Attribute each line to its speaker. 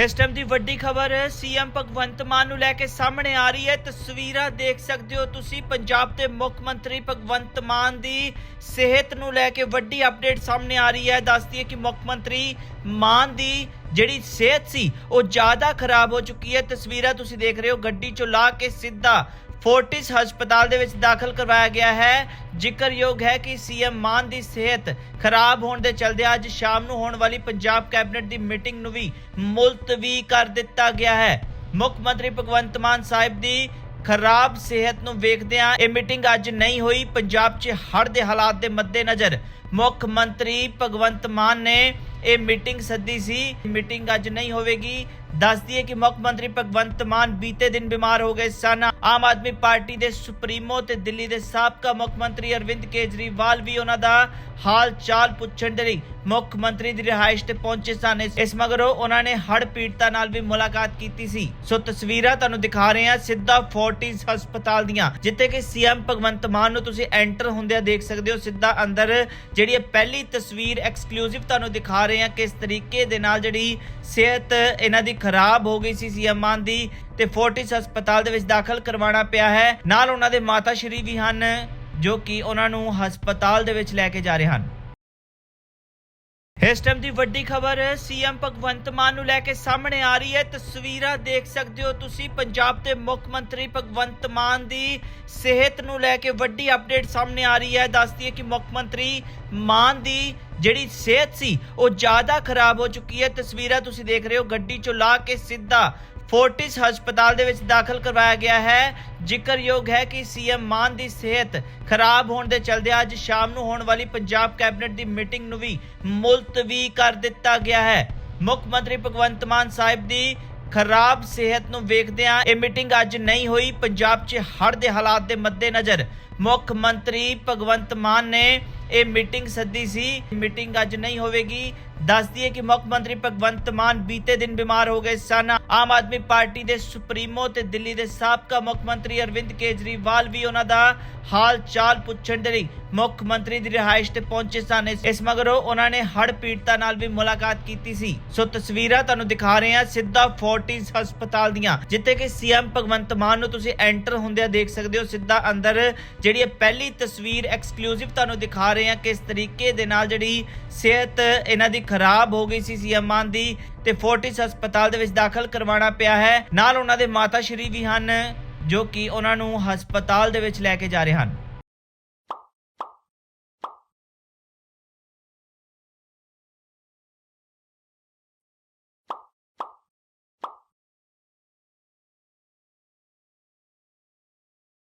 Speaker 1: ਇਸ ਟਾਈਮ ਦੀ ਵੱਡੀ ਖਬਰ ਸੀਐਮ ਭਗਵੰਤ ਮਾਨ ਨੂੰ ਲੈ ਕੇ ਸਾਹਮਣੇ ਆ ਰਹੀ ਹੈ। ਤਸਵੀਰਾਂ ਦੇਖ ਸਕਦੇ ਹੋ ਤੁਸੀਂ। ਪੰਜਾਬ ਦੇ ਮੁੱਖ ਮੰਤਰੀ ਭਗਵੰਤ ਮਾਨ ਦੀ ਸਿਹਤ ਨੂੰ ਲੈ ਕੇ ਵੱਡੀ ਅਪਡੇਟ ਸਾਹਮਣੇ ਆ ਰਹੀ ਹੈ। ਦੱਸਦੀ ਹੈ ਕਿ ਮੁੱਖ ਮੰਤਰੀ ਮਾਨ ਦੀ ਜਿਹੜੀ ਸਿਹਤ ਸੀ, ਉਹ ਜ਼ਿਆਦਾ ਖਰਾਬ ਹੋ ਚੁੱਕੀ ਹੈ। ਤਸਵੀਰਾਂ ਤੁਸੀਂ ਦੇਖ ਰਹੇ ਹੋ। ਗੱਡੀ ਚੋਂ ਲਾ ਕੇ ਸਿੱਧਾ ਫੋਰਟਿਸ ਹਸਪਤਾਲ ਦੇ ਵਿੱਚ ਦਾਖਲ ਕਰਵਾਇਆ ਗਿਆ ਹੈ। ਜ਼ਿਕਰਯੋਗ ਹੈ ਕਿ ਸੀਐਮ ਮਾਨ ਦੀ ਸਿਹਤ ਖਰਾਬ ਹੋਣ ਦੇ ਚਲਦੇ ਅੱਜ ਸ਼ਾਮ ਨੂੰ ਹੋਣ ਵਾਲੀ ਪੰਜਾਬ ਕੈਬਨਿਟ ਦੀ ਮੀਟਿੰਗ ਨੂੰ ਵੀ ਮੁਲਤਵੀ ਕਰ ਦਿੱਤਾ ਗਿਆ ਹੈ। ਮੁੱਖ ਮੰਤਰੀ ਭਗਵੰਤ ਮਾਨ ਸਾਹਿਬ ਦੀ ਖਰਾਬ ਸਿਹਤ ਨੂੰ ਵੇਖਦਿਆਂ ਇਹ ਮੀਟਿੰਗ ਅੱਜ ਨਹੀਂ ਹੋਈ। ਪੰਜਾਬ 'ਚ ਹੜ ਦੇ ਹਾਲਾਤ ਦੇ ਮੱਦੇਨਜ਼ਰ ਮੁੱਖ ਮੰਤਰੀ ਭਗਵੰਤ ਮਾਨ ਨੇ ਇਹ ਮੀਟਿੰਗ ਸੱਦੀ ਸੀ। ਮੀਟਿੰਗ ਅੱਜ ਨਹੀਂ ਹੋਵੇਗੀ। ਦੱਸਦੀ ਹੈ ਕਿ ਮੁੱਖ ਮੰਤਰੀ ਭਗਵੰਤ ਮਾਨ ਬੀਤੇ ਦਿਨ ਬਿਮਾਰ ਹੋ ਗਏ ਸਨ। ਆਮ ਆਦਮੀ ਪਾਰਟੀ ਦੇ ਸੁਪਰੀਮੋ ਤੇ ਦਿੱਲੀ ਦੇ ਸਾਬਕਾ ਮੁੱਖ ਮੰਤਰੀ ਅਰਵਿੰਦ ਕੇਜਰੀਵਾਲ ਵੀ ਉਹਨਾਂ ਦਾ ਹਾਲ ਚਾਲ ਪੁੱਛਣ ਦੇ ਲਈ ਮੁੱਖ ਮੰਤਰੀ ਦੀ ਰਿਹਾਇਸ਼ ਤੇ ਪਹੁੰਚੇ ਸਨ। ਇਸ- ਮਗਰੋਂ ਉਹਨਾਂ ਨੇ ਹੜ੍ਹ ਪੀੜਤਾਂ ਨਾਲ ਵੀ ਮੁਲਾਕਾਤ ਕੀਤੀ ਸੀ। ਸੋ ਤਸਵੀਰਾਂ ਤੁਹਾਨੂੰ ਦਿਖਾ ਰਹੇ ਹਾਂ ਸਿੱਧਾ ਫੋਰਟਿਸ ਹਸਪਤਾਲ ਦੀਆਂ, ਜਿੱਥੇ ਕਿ ਸੀਐਮ ਭਗਵੰਤ ਮਾਨ ਨੂੰ ਤੁਸੀਂ ਐਂਟਰ ਹੁੰਦਿਆਂ ਦੇਖ ਸਕਦੇ ਹੋ। ਸਿੱਧਾ ਅੰਦਰ ਜਿਹੜੀ ਇਹ ਪਹਿਲੀ ਤਸਵੀਰ ਐਕਸਕਲੂਸਿਵ ਤੁਹਾਨੂੰ ਦਿਖਾ ਰਹੇ ਹਾਂ ਕਿਸ ਤਰੀਕੇ ਦੇ ਨਾਲ ਜਿਹੜੀ ਸਿਹਤ ਇਹਨਾਂ ਦੀ ਖਰਾਬ ਹੋ ਗਈ ਸੀ ਸੀਐਮ ਮਾਨ ਦੀ ਤੇ ਫੋਰਟਿਸ ਹਸਪਤਾਲ ਦੇ ਵਿੱਚ ਦਾਖਲ ਕਰਵਾਉਣਾ ਪਿਆ ਹੈ। ਨਾਲ ਉਹਨਾਂ ਦੇ ਮਾਤਾ ਸ਼੍ਰੀ ਵੀ ਹਨ, ਜੋ ਕਿ ਉਹਨਾਂ ਨੂੰ ਹਸਪਤਾਲ ਦੇ ਵਿੱਚ ਲੈ ਕੇ ਜਾ ਰਹੇ ਹਨ। ਇਸ ਟਾਈਮ ਦੀ ਵੱਡੀ ਖਬਰ ਸੀਐਮ ਭਗਵੰਤ ਮਾਨ ਨੂੰ ਲੈ ਕੇ ਸਾਹਮਣੇ ਆ ਰਹੀ ਹੈ। ਤਸਵੀਰਾਂ ਦੇਖ ਸਕਦੇ ਹੋ ਤੁਸੀਂ। ਪੰਜਾਬ ਦੇ ਮੁੱਖ ਮੰਤਰੀ ਭਗਵੰਤ ਮਾਨ ਦੀ ਸਿਹਤ ਨੂੰ ਲੈ ਕੇ ਵੱਡੀ ਅਪਡੇਟ ਸਾਹਮਣੇ ਆ ਰਹੀ ਹੈ। ਦੱਸਦੀ ਹੈ ਕਿ ਮੁੱਖ ਮੰਤਰੀ ਮਾਨ ਦੀ ਜਿਹੜੀ ਸਿਹਤ ਸੀ, ਉਹ ਜ਼ਿਆਦਾ ਖਰਾਬ ਹੋ ਚੁੱਕੀ ਹੈ। ਤਸਵੀਰਾਂ ਤੁਸੀਂ ਦੇਖ ਰਹੇ ਹੋ। ਗੱਡੀ ਚੋਂ ਲਾ ਕੇ ਸਿੱਧਾ ਫੋਰਟਿਸ ਹਸਪਤਾਲ ਦੇ ਵਿੱਚ ਦਾਖਲ ਕਰਵਾਇਆ ਗਿਆ ਹੈ। ਜ਼ਿਕਰਯੋਗ ਹੈ ਕਿ ਸੀਐਮ ਮਾਨ ਦੀ ਸਿਹਤ ਖਰਾਬ ਹੋਣ ਦੇ ਚਲਦੇ ਅੱਜ ਸ਼ਾਮ ਨੂੰ ਹੋਣ ਵਾਲੀ ਪੰਜਾਬ ਕੈਬਨਿਟ ਦੀ ਮੀਟਿੰਗ ਨੂੰ ਵੀ ਮੁਲਤਵੀ ਕਰ ਦਿੱਤਾ ਗਿਆ ਹੈ। ਮੁੱਖ ਮੰਤਰੀ ਭਗਵੰਤ ਮਾਨ ਸਾਹਿਬ ਦੀ ਖਰਾਬ ਸਿਹਤ ਨੂੰ ਵੇਖਦਿਆਂ ਇਹ ਮੀਟਿੰਗ ਅੱਜ ਨਹੀਂ ਹੋਈ। ਪੰਜਾਬ 'ਚ ਹੜ੍ਹ ਦੇ ਹਾਲਾਤ ਦੇ ਮੱਦੇਨਜ਼ਰ ਮੁੱਖ ਮੰਤਰੀ ਭਗਵੰਤ ਮਾਨ ਨੇ ਇਹ ਮੀਟਿੰਗ ਸੱਦੀ ਸੀ। ਮੀਟਿੰਗ ਅੱਜ ਨਹੀਂ ਹੋਵੇਗੀ। ਦੱਸਦੀ ਹੈ ਕਿ ਮੁੱਖ ਮੰਤਰੀ ਭਗਵੰਤ ਮਾਨ ਬੀਤੇ ਦਿਨ ਬਿਮਾਰ ਹੋ ਗਏ ਸਨ। ਆਮ ਆਦਮੀ ਪਾਰਟੀ ਦੇ ਸੁਪਰੀਮੋ ਤੇ ਦਿੱਲੀ ਦੇ ਸਾਬਕਾ ਮੁੱਖ ਮੰਤਰੀ ਅਰਵਿੰਦ ਕੇਜਰੀਵਾਲ ਵੀ ਉਹਨਾਂ ਦਾ ਹਾਲ ਚਾਲ ਪੁੱਛਣ ਦੇ ਲਈ ਮੁੱਖ ਮੰਤਰੀ ਦੀ ਰਿਹਾਇਸ਼ ਤੇ ਪਹੁੰਚੇ ਸਨ। ਇਸ- ਮਗਰੋਂ ਉਹਨਾਂ ਨੇ ਹੜ੍ਹ ਪੀੜਤਾਂ ਨਾਲ ਵੀ ਮੁਲਾਕਾਤ ਕੀਤੀ ਸੀ। ਸੋ ਤਸਵੀਰਾਂ ਤੁਹਾਨੂੰ ਦਿਖਾ ਰਹੇ ਹਾਂ ਸਿੱਧਾ ਫੋਰਟਿਸ ਹਸਪਤਾਲ ਦੀਆਂ, ਜਿੱਥੇ ਕਿ ਸੀਐਮ ਭਗਵੰਤ ਮਾਨ ਨੂੰ ਤੁਸੀਂ ਐਂਟਰ ਹੁੰਦਿਆਂ ਦੇਖ ਸਕਦੇ ਹੋ। ਸਿੱਧਾ ਅੰਦਰ ਜਿਹੜੀ ਪਹਿਲੀ ਤਸਵੀਰ ਐਕਸਕਲੂਸਿਵ ਤੁਹਾਨੂੰ ਦਿਖਾ ਰਹੇ ਹਾਂ ਕਿਸ ਤਰੀਕੇ ਦੇ ਨਾਲ ਜਿਹੜੀ ਸਿਹਤ ਇਹਨਾਂ ਦੀ ਖਰਾਬ ਹੋ ਗਈ ਸੀ ਸੀਐਮ ਮਾਨ ਦੀ ਤੇ ਫੋਰਟਿਸ ਹਸਪਤਾਲ ਦੇ ਵਿੱਚ ਦਾਖਲ ਕਰਵਾਉਣਾ ਪਿਆ ਹੈ। ਨਾਲ ਉਹਨਾਂ ਦੇ ਮਾਤਾ ਸ਼੍ਰੀ ਵੀ ਹਨ, ਜੋ ਕਿ ਉਹਨਾਂ ਨੂੰ ਹਸਪਤਾਲ ਦੇ ਵਿੱਚ ਲੈ ਕੇ ਜਾ ਰਹੇ ਹਨ।